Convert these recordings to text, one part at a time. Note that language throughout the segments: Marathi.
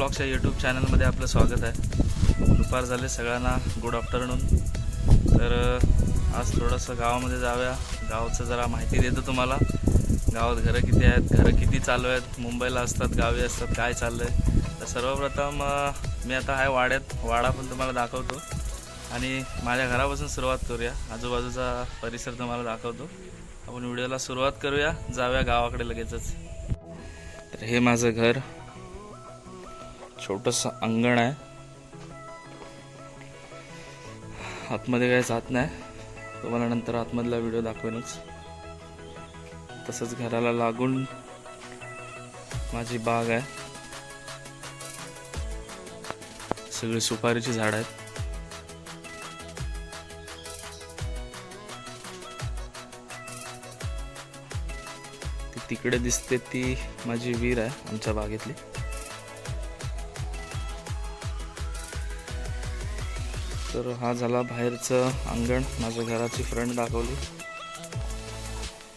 एकदा यूट्यूब चॅनलमध्ये आपलं स्वागत आहे. दुपार झाले सगळ्यांना गुड आफ्टरनून तर आज थोडंसं गावामध्ये जाऊया. गावचं जरा माहिती देतो तुम्हाला. गावात घरं किती आहेत घरं किती चालू आहेत मुंबईला असतात गावी असतात काय चाललं आहे तर सर्वप्रथम मी आता आहे वाड्यात. वाडा पण तुम्हाला दाखवतो. आणि माझ्या घरापासून सुरुवात करूया. आजूबाजूचा परिसर तुम्हाला दाखवतो. आपण व्हिडिओला सुरुवात करूया. जाऊया गावाकडे लगेचच. तर हे माझं घर. छोटस अंगण आहे. आतमध्ये काय जात नाही. तुम्हाला नंतर आतमधला व्हिडिओ दाखवेनच. तसंच घराला लागून माझी बाग आहे. सगळी सुपारीची झाड आहेत. ती तिकडे दिसते ती माझी विहीर आहे आमच्या बागेतली. तर हा झाला बाहेरचं अंगण. माझ्या घराची फ्रंट दाखवली.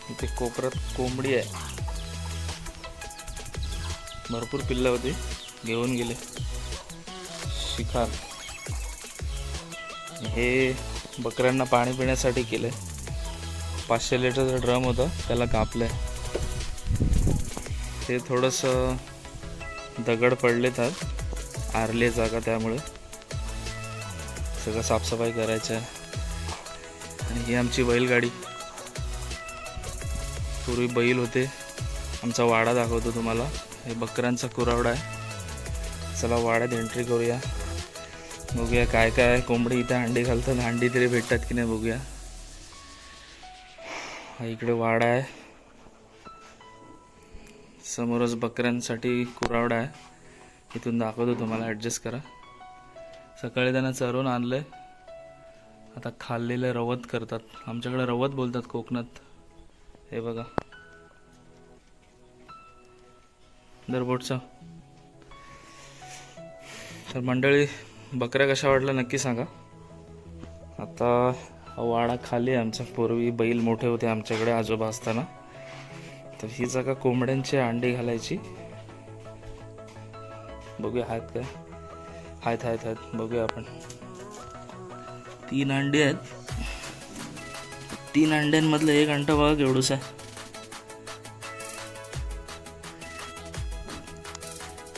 इथे कोपऱ्यात कोंबडी आहे. भरपूर पिल्लं होती. घेऊन गेले. शिकार. हे बकऱ्यांना पाणी पिण्यासाठी केलंय. पाचशे लिटरचं ड्रम होतं. त्याला कापलं आहे ते थोडंसं दगड पडले तर आरले जागा त्यामुळे. सगळं साफसफाई करायचं आहे. आणि ही आमची बैलगाडी. पूर्वी बैल होते. आमचा वाडा दाखवतो तुम्हाला. हे बकऱ्यांचा कुरावडा आहे. चला वाड्यात एंट्री करूया. बघूया काय काय आहे. कोंबडी इथे अंडी घालतात. अंडी तरी भेटतात की नाही बघूया. हा इकडे वाडा आहे. समोरच बकऱ्यांसाठी कुरावडा आहे. इथून दाखवतो तुम्हाला ॲडजस्ट करा. सकाळी त्यांना चरवून आणलंय. आता खाल्लेलं रवत करतात. आमच्याकडे रवत बोलतात कोकणात. हे बघा. दरबोटचं. तर मंडळी बकऱ्या कशा वाटल्या नक्की सांगा. आता वाडा खाली आहे आमचा. पूर्वी बैल मोठे होते आमच्याकडे आजोबा असताना. तर ही जागा कोंबड्यांची अंडी घालायची. बघूया आहेत काय. आहेत आहेत आहेत बघूया आपण. तीन अंडी आहेत. तीन अंड्यांमधलं एक अंडा बघा केवढूस आहे.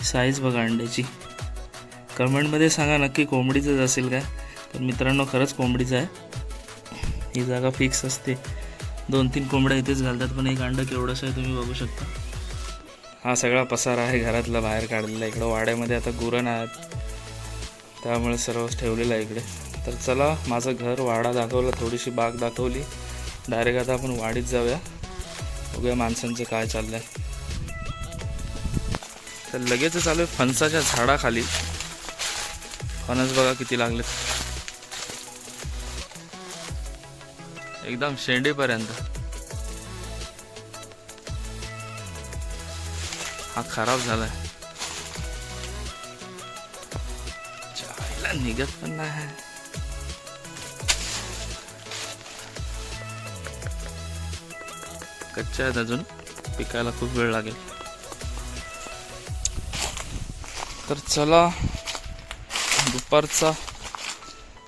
साईज बघा अंड्याची. कमेंटमध्ये सांगा नक्की कोंबडीचंच असेल काय. पण मित्रांनो खरंच कोंबडीचं आहे. ही जागा फिक्स असते. दोन तीन कोंबड्या इथेच घालतात पण एक अंडं केवढंसं आहे तुम्ही बघू शकता. हा सगळा पसारा आहे घरातला बाहेर काढलेला इकडं वाड्यामध्ये आता गुरण आहेत. त्यामुळे सर्वच ठेवलेलं आहे इकडे. तर चला माझं घर वाडा दाखवला थोडीशी बाग दाखवली. डायरेक्ट आता आपण वाडीत जाऊया. बघूया माणसांचं काय चाललंय. तर लगेच चालू आहे फणसाच्या झाडाखाली. फणस बघा किती लागलेत. एकदम शेंडीपर्यंत. हा खराब झालाय. आहे निघत पण नाही कच्च्या आहेत अजून पिकायला खूप वेळ लागेल तर चला दुपारचा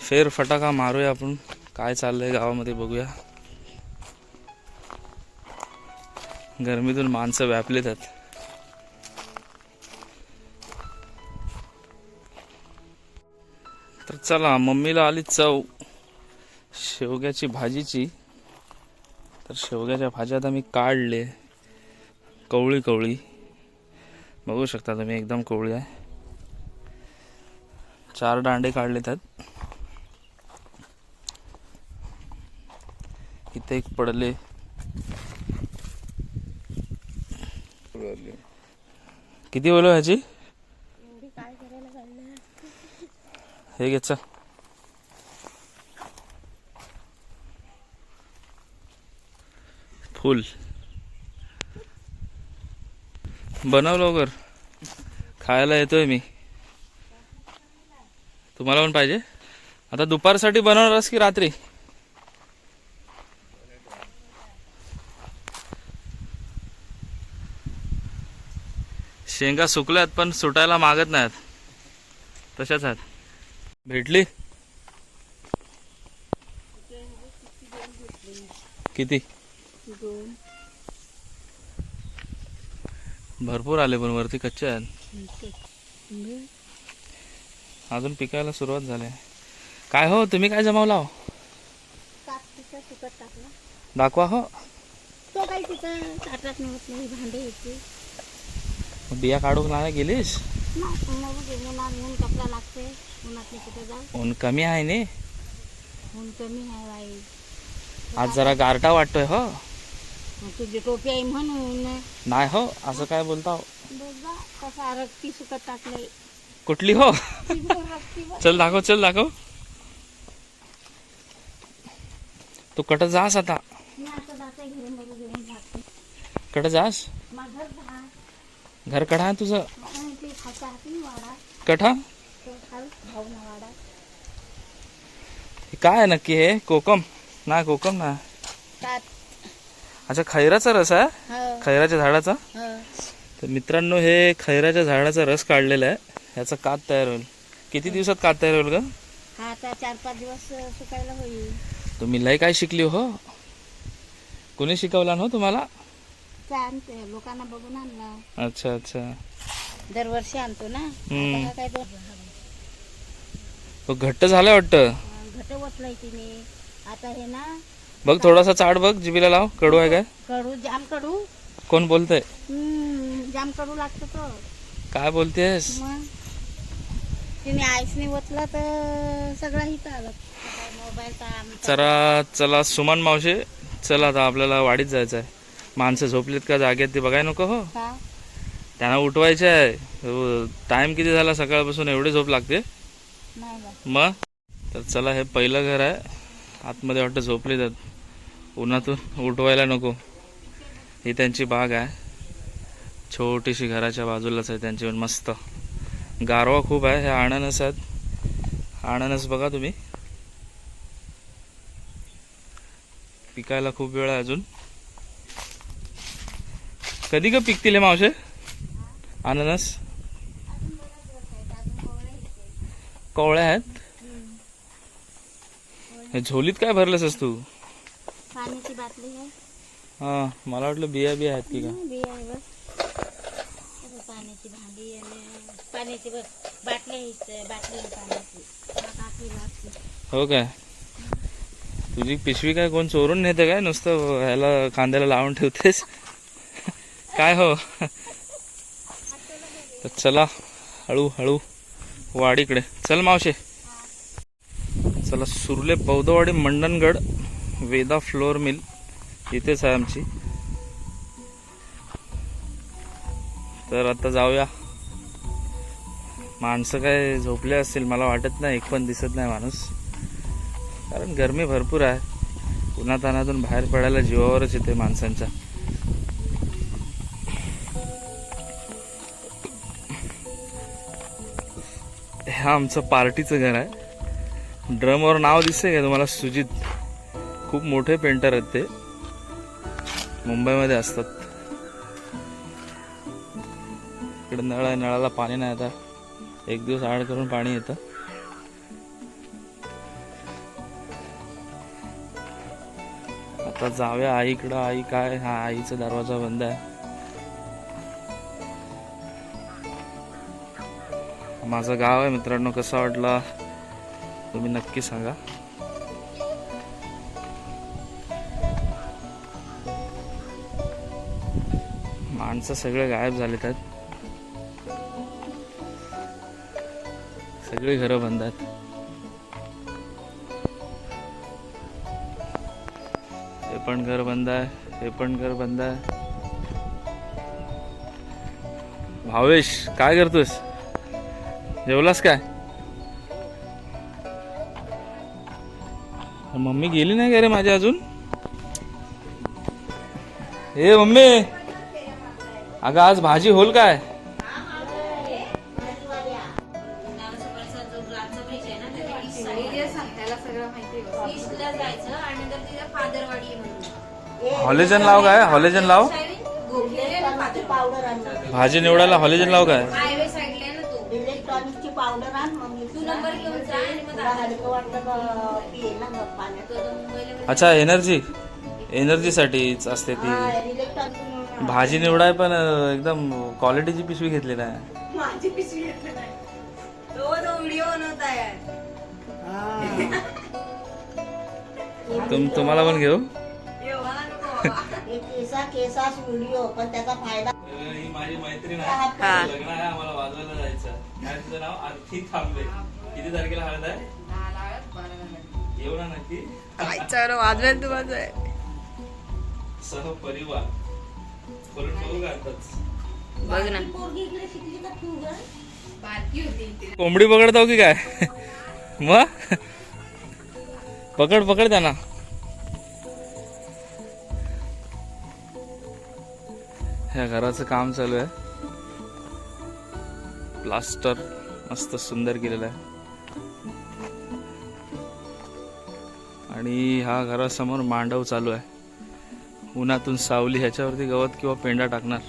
फेर फटाका मारूया आपण काय चाललंय गावामध्ये बघूया गरमीतून माणसं व्यापलेत आहेत चला मम्मीला आली चव. शेवग्याची भाजीची. तर शेवग्याच्या भाज्या आता मी काढले. कवळी कवळी. बघू शकता तुम्ही एकदम कवळी आहे. चार दांडे काढले त्यात. इथे एक पडले. किती बोलो ह्याची? हे घे चल फुल बनव लवकर खायला येतोय मी तुम्हाला पण पाहिजे? आता दुपारसाठी बनवणारस की रात्री? शेंगा सुकल्यात पण सुटायला मागत नाहीत. तशाच आहेत. भेटली? किती? भरपूर आले पण वरती कच्चे आहेत. अजून पिकायला सुरुवात झाली. काय हो तुम्ही काय जमावला हो? दाखवा हो. बिया काढून नाही गेलीस? ऊन कपडा लागते उन्हातले कुठे जा ऊन कमी आहे ने? ऊन कमी आहे बाई. आज जरा गारटा वाटतोय हो. तुझी टोपी आहे म्हणून. नाही हो असं काय बोलता हो कसा रक्ती सुकत टाकलंय. कुठली हो. चल दाखव चल दाखव. तू कट जास आता. कट जास? घर कढा आहे तुझं कठा? हे काय नक्की हे? कोकम? नाही कोकम ना. अच्छा खैराचा रस आहे? हो. खैराच्या झाडाचा? हो. तर मित्रांनो हे खैराच्या झाडाचा रस काढलेला आहे. ह्याचा कात तयार होईल. किती दिवसात कात तयार होईल का हा आता चार पाच दिवस सुकायला होईल. तुम्ही लय काय शिकली हो? कोणी शिकवला ना हो तुम्हाला? ते आणते लोकांना बघून आणला. अच्छा अच्छा. दरवर्षी आणतो ना. हम्म. आता काय दोन तो घट्ट झालं वाटतं? घट वतलाय तिने. आता हे ना बघ थोडासा चाट बघ जिबीला लाव. कडू आहे काय? कडू जाम कडू. कोण बोलतंय? हम्म, जाम कडू लागतो तो. काय बोलतेस? मग तिने आईसने वतला तर सगळा हित आला. मोबाईल तर चला चला सुमन मावशे. चला आता आपल्याला वाडीत जायचं आहे माणसं झोपलीत का जागेत ते बघाय नको हो. त्यांना उठवायचे आहे. टाइम किती झाला सकाळपासून एवढी झोप लागते? मग? तर चला हे पहिलं घर आहे. आतमध्ये वाटतं झोपली जात उन्हातून उठवायला नको. ही त्यांची बाग आहे. छोटीशी घराच्या बाजूलाच आहे त्यांची. पण मस्त. गारवा खूप आहे. हे अननस आहेत. अननस बघा तुम्ही. पिकायला खूप वेळ आहे अजून. कधी का पिकतील हे मावशे? अननस? कवळ्या आहेत? हे झोलीत काय भरलंस तू? पाण्याची बाटली आहे. हा मला वाटलं बिया बिया आहेत की का बिया आहे पाण्याची भांडी आणि पाण्याची बाटली पाण्याची. हो काय? तुझी पिशवी काय कोण चोरून नेते काय? नुसतं ह्याला कांद्याला लावून ठेवतेस? काय हो? तर चला हळू हळू वाडीकडे चल मावशे. चला सुरले बौद्धवाडी मंडणगड वेदा फ्लोअर मिल. इथेच आहे आमची. तर आता जाऊया. माणसं काय झोपले असतील मला वाटत नाही. एक पण दिसत नाही माणूस. कारण गरमी भरपूर आहे. उन्हातानातून बाहेर पडायला जीवावरच येते माणसांच्या हा आमचं पार्टीचं घर आहे. ड्रमवर नाव दिसतंय का तुम्हाला? सुजित. खूप मोठे पेंटर आहेत ते. मुंबईमध्ये असतात. इकडे नळ आहे नळाला पाणी नाही आता. एक दिवस आड करून पाणी येतं. आता जाऊया. आईकडं आई काय? हा आईचा दरवाजा बंद आहे. माझं गाव आहे मित्रांनो कसा वाटला? तुम्ही नक्की सांगा. माणसं सगळे गायब झालेत आहेत. सगळी घरं बंद आहेत. हे पण घर बंद आहे हे पण घर बंद आहे. भावेश काय करतोस जेवलास काय? मम्मी गेली नाही का रे माझी अजून? ए मम्मी! अगं आज भाजी होल काय? हॉलेजन लाव काय? हॉलेजन लाव. भाजी निवडायला हॉलिजन लाव काय? मी तू नंबर घेऊन जा आणि मग तुला हलकं वाटलं का पिये ना मग पाण्यात तो मुंबईला अच्छा एनर्जी एनर्जीसाठीच असते ती. हा, भाजी निवडाय पण अं, एकदम क्वालिटीची पिशवी घेतली नाही माझी पिशवी घेतली नाही. तो तो व्हिडिओ बनवताय तुम तुम्हाला पण घेऊ? एवढा नको हे केसा केसास व्हिडिओ पण त्याचा फायदा ही माझी मैत्रीण हा. आहे लग्न आहे आम्हाला वाजवायला जायचं काय तुझं नाव आरती थांबे किती तारखेला हळद आहे? येऊ ना नक्की वाजवेल तू माझं सह परिवार. बोलून बघू का आताच? बघ ना. कोंबडी पकडतो की काय? मग? पकड पकड त्यांना. ह्या घराचं काम चालू आहे. प्लास्टर मस्त सुंदर केलेलं आहे. आणि हा घरासमोर मांडव चालू आहे. उन्हातून सावली ह्याच्यावरती गवत किंवा पेंडा टाकणार.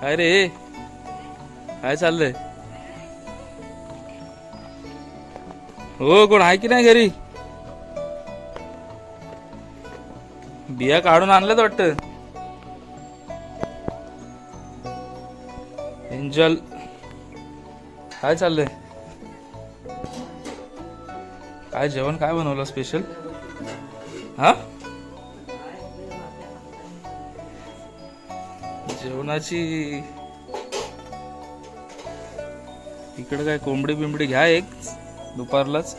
काय रे. काय चाललंय. हो कोण आहे की नाही घरी? बिया काढून आणल्यात वाटत. एंजल. काय चाललंय. काय जेवण काय बनवलं स्पेशल हा? जेवणाची इकडे काय कोंबडी बिंबडी घ्या एक दुपारलाच.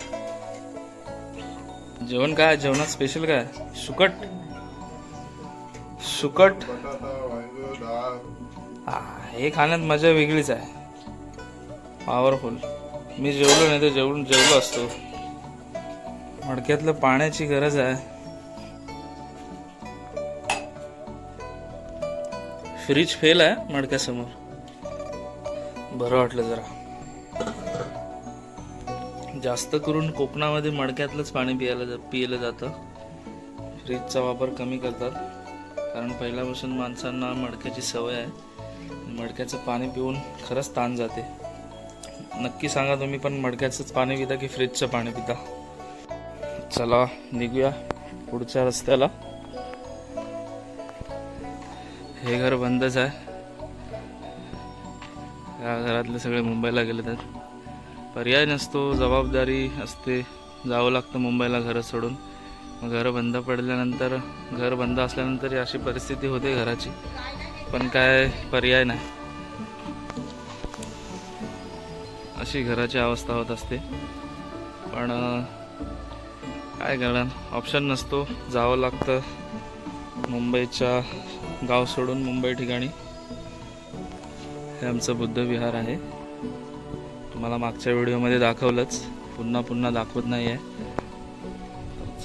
जेवण काय जेवणात स्पेशल काय? सुकट? सुकट? हा, हे खाण्यात मजा वेगळीच आहे. पॉवरफुल मी जेवलो नाही तर जेवून जेवलो असतो. मडक्यातलं पाण्याची गरज आहे. फ्रीज फेल आहे मडक्यासमोर. बरं वाटलं जरा. जास्त करून कोकणामध्ये मडक्यातलंच पाणी पियाला जा- पिलं जातं. फ्रीजचा वापर कमी करतात. कारण पहिल्यापासून माणसांना मडक्याची सवय आहे. मडक्याचं पाणी पिऊन खरंच ताण जाते. नक्की सांगा तुम्ही पण मडक्याचंच पाणी पिता की फ्रीजचं पाणी पिता? चला निघूया पुढच्या रस्त्याला. हे घर बंदच आहे. या घरातले सगळे मुंबईला गेले तर. पर्याय नसतो जबाबदारी असते. जावं लागतं मुंबईला घरं सोडून. मग घरं बंद पडल्यानंतर घर बंद असल्यानंतर ही अशी परिस्थिती होते घराची. पण काय पर्याय नाही. अशी घराची अवस्था होत असते. पण काय करणार? ऑप्शन नसतो. जावं लागतं. मुंबईच्या गाव सोडून मुंबई ठिकाणी. हे आमचं बुद्ध विहार आहे. तुम्हाला मागच्या व्हिडिओमध्ये दाखवलंच. पुन्हा पुन्हा दाखवत नाही आहे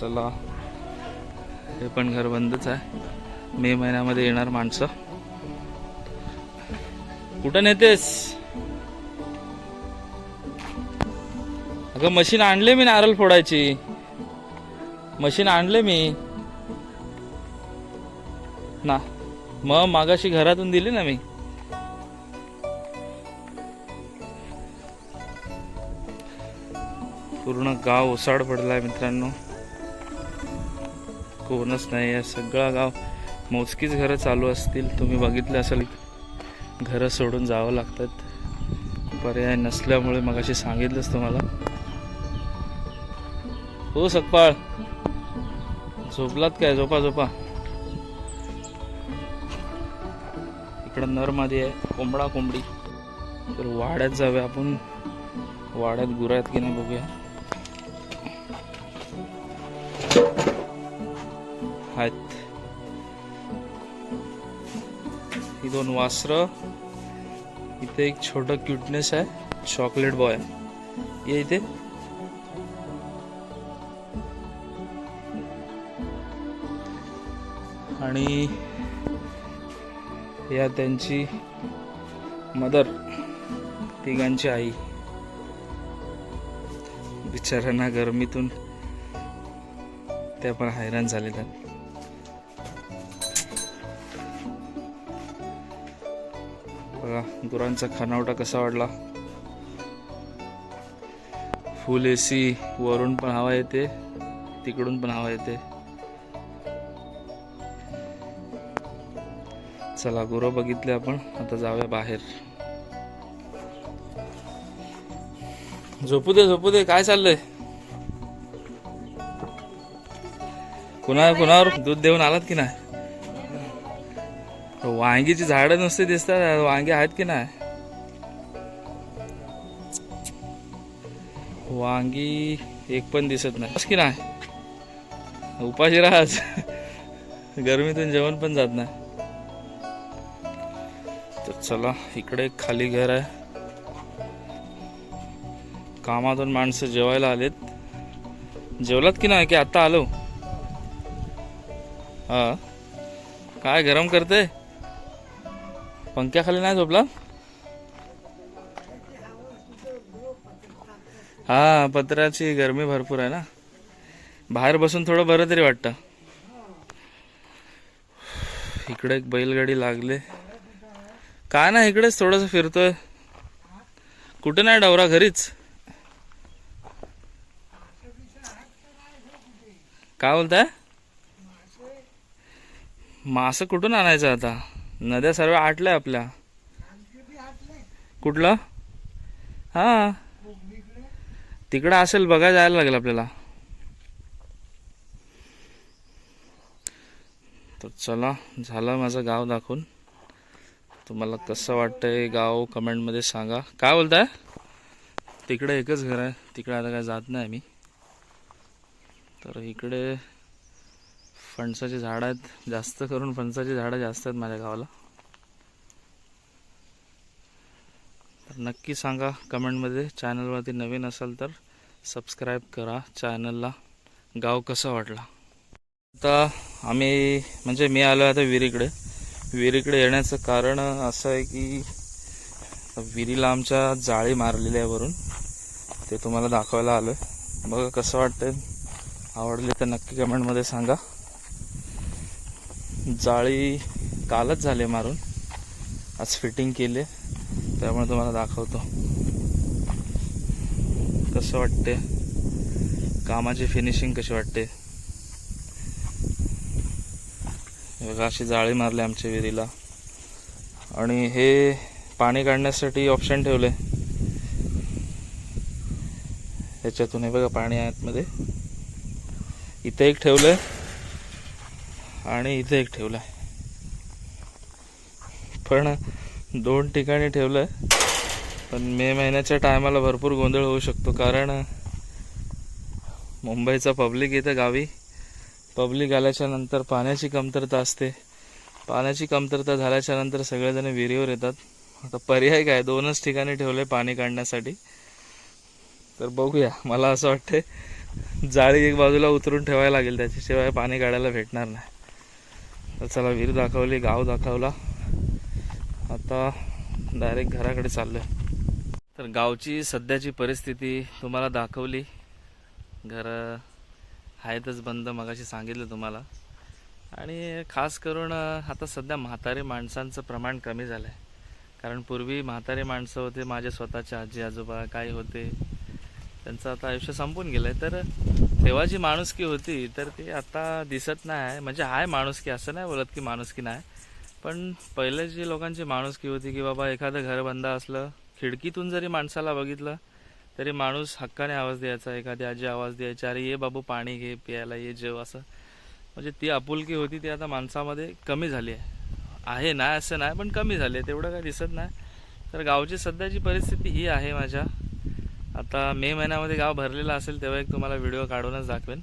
चला. हे पण घर बंदच आहे. मे महिन्यामध्ये येणार माणसं. कुठं नेतेस? अगं मशीन आणले मी नारळ फोडायची. मशीन आणले मी. ना मग मागाशी घरातून दिली ना मी. पूर्ण गाव ओसाड पडलाय मित्रांनो. कोणच नाही सगळा गाव. मोजकीच घरं चालू असतील तुम्ही बघितलं असेल. घरं सोडून जावं लागतात. पर्याय नसल्यामुळे मग अशी सांगितलंच तुम्हाला. हो सकपाळ. झोपलात काय? झोपा झोपा. इकडं नरमादी आहे कोंबडा कोंबडी. तर वाड्यात जाऊया आपण. वाड्यात गुरा आहेत की नाही बघूया. आहेत ही दोन वासरं. इथे एक छोटं क्युटनेस आहे. Chocolate boy. ये इथे. आणि या त्यांची मदर तिघांची आई. बिचाऱ्यांना गरमीतून त्या पण हैराण झालेल्या. बघा गुरांचा खानावटा कसा वाढला. फुल एसी वरून पण हवा येते तिकडून पण हवा येते. चला गुरं बघितले आपण. आता जाऊया बाहेर. झोपू दे झोपू दे. काय चाललंय? कुणा कुणावर दूध देऊन आलात की नाही? वांगीची झाडं नुसती दिसतात. वांगे आहेत की नाही? वांगी एक पण दिसत नाही. की नाही? उपाशी राहाच गरमीतून जेवण पण जात नाही. चला इकडे एक खाली घर आहे. कामातून माणसं जेवायला आलेत. जेवलात की नाही? की आता आलो? हा. काय गरम करते? पंख्याखाली नाही झोपला? हा पत्र्याची गरमी भरपूर आहे ना. बाहेर बसून थोडं बरं तरी वाटतं. इकडे एक बैलगाडी लागले. काय ना इकडेच थोडस फिरतोय? कुठे नाही डवरा घरीच? काय बोलताय? मासं कुठून आणायचं आता? नद्या सर्व आटल्या आपल्या. कुठलं? हा. तिकडं असेल बघा जायला लागेल आपल्याला. तर चला झालं माझं गाव दाखवून. तुम्हाला कसं वाटतंय गाव कमेंटमध्ये सांगा. काय बोलताय? तिकडे एकच घर आहे. तिकडे आता काय जात नाही मी. तर इकडे फणसाची झाडं आहेत. जास्त करून फणसाची झाडं जास्त आहेत माझ्या गावाला. तर नक्की सांगा कमेंटमध्ये. चॅनलवरती नवीन असाल तर सबस्क्राईब करा. चॅनलला गाव कसा वाटला? आता आम्ही म्हणजे मी आलो आता विहिरीकडे. विहिरीकडे येण्याचं कारण असं आहे की विहिरीला आमच्या जाळी मारलेली आहे वरून. ते तुम्हाला दाखवायला आलो आहे बघा कसं वाटतंय. आवडली तर नक्की कमेंटमध्ये सांगा. जाळी कालच झाले मारून. आज फिटिंग केले त्यामुळे तुम्हाला दाखवतो. कसं वाटते कामाची फिनिशिंग कशी वाटते हे बघा अशी जाळी मारली आमच्या विहिरीला. आणि हे पाणी काढण्यासाठी ऑप्शन ठेवले. ह्याच्यातून हे बघा पाणी आतमध्ये. इथे एक ठेवलं आणि इथे एक ठेवलं पण दोन ठिकाणी ठेवलं पण मे महिन्याच्या टायमाला भरपूर गोंधळ होऊ शकतो कारण मुंबईचा पब्लिक येतं गावी पब्लिक आल्याच्यानंतर पाण्याची कमतरता असते. पाण्याची कमतरता झाल्याच्यानंतर सगळेजण विहिरीवर येतात. आता पर्याय काय? दोनच ठिकाणी ठेवले पाणी काढण्यासाठी. तर बघूया. मला असं वाटतंय जाळी एक बाजूला उतरून ठेवायला लागेल त्याच्याशिवाय पाणी काढायला भेटणार नाही. तर चला विहीर दाखवली गाव दाखवला. आता डायरेक्ट घराकडे चाललो तर गावची सध्याची परिस्थिती तुम्हाला दाखवली. घरं आहेतच बंद मगाशी सांगितलं तुम्हाला. आणि खास करून आता सध्या म्हातारी माणसांचं प्रमाण कमी झालं आहे कारण पूर्वी म्हातारी माणसं होते माझे स्वतःचे आजी आजोबा काही होते त्यांचं आता आयुष्य संपून गेलं आहे तर तेव्हा जी माणुसकी होती तर ती आता दिसत नाही. आहे म्हणजे आहे माणुसकी असं नाही बोलत की माणुसकी नाही. पण पहिले जी लोकांची माणुसकी होती की बाबा एखादं घर बंद असलं खिडकीतून जरी माणसाला बघितलं तरी माणूस हक्काने आवाज द्यायचा एखादी आजी आवाज द्यायची अरे ये बाबू पाणी घे प्यायला ये जेव असं. म्हणजे ती आपुलकी होती ती आता माणसामध्ये कमी झाली आहे. आहे नाही असं नाही पण कमी झाली आहे. तेवढं काही दिसत नाही. तर गावची सध्याची परिस्थिती ही आहे माझ्या. आता मे महिन्यामध्ये गाव भरलेलं असेल तेव्हा एक तुम्हाला व्हिडिओ काढूनच दाखवेन.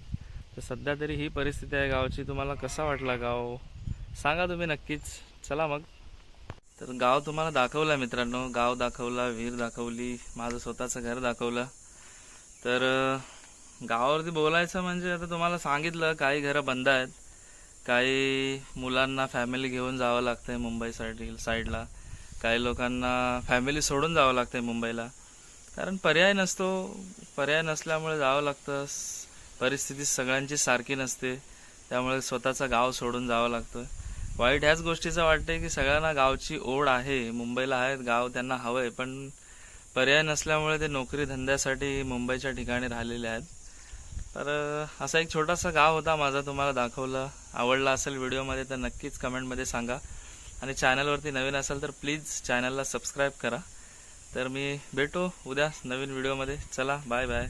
तर सध्या तरी ही परिस्थिती आहे गावची. तुम्हाला कसा वाटला गाव? सांगा तुम्ही नक्कीच. चला मग. तर गाव तुम्हाला दाखवलं मित्रांनो. गाव दाखवला विहीर दाखवली माझं स्वतःचं घर दाखवलं. तर गावावरती बोलायचं म्हणजे आता तुम्हाला सांगितलं काही घरं बंद आहेत. काही मुलांना फॅमिली घेऊन जावं लागतंय मुंबईसाठी साईडला काही लोकांना फॅमिली सोडून जावं लागतंय मुंबईला. कारण पर्याय नसतो. पर्याय नसल्यामुळे जावं लागतं. परिस्थिती सगळ्यांची सारखी नसते. त्यामुळे स्वतःचं गाव सोडून जावं लागतं. वाईट ह्याच गोष्टीचं वाटतंय की सगळ्यांना गावची ओढ आहे मुंबईला आहेत गाव त्यांना हवंय पण पर्याय नसल्यामुळे ते नोकरी धंद्यासाठी मुंबईच्या ठिकाणी राहिलेले आहेत. तर असा एक छोटासा गाव होता माझा तुम्हाला दाखवलं. आवडला असेल व्हिडिओमध्ये तर नक्कीच कमेंटमध्ये सांगा. आणि चॅनलवरती नवीन असेल तर प्लीज चॅनलला सबस्क्राईब करा. तर मी भेटू उद्या नवीन व्हिडिओमध्ये. चला बाय बाय.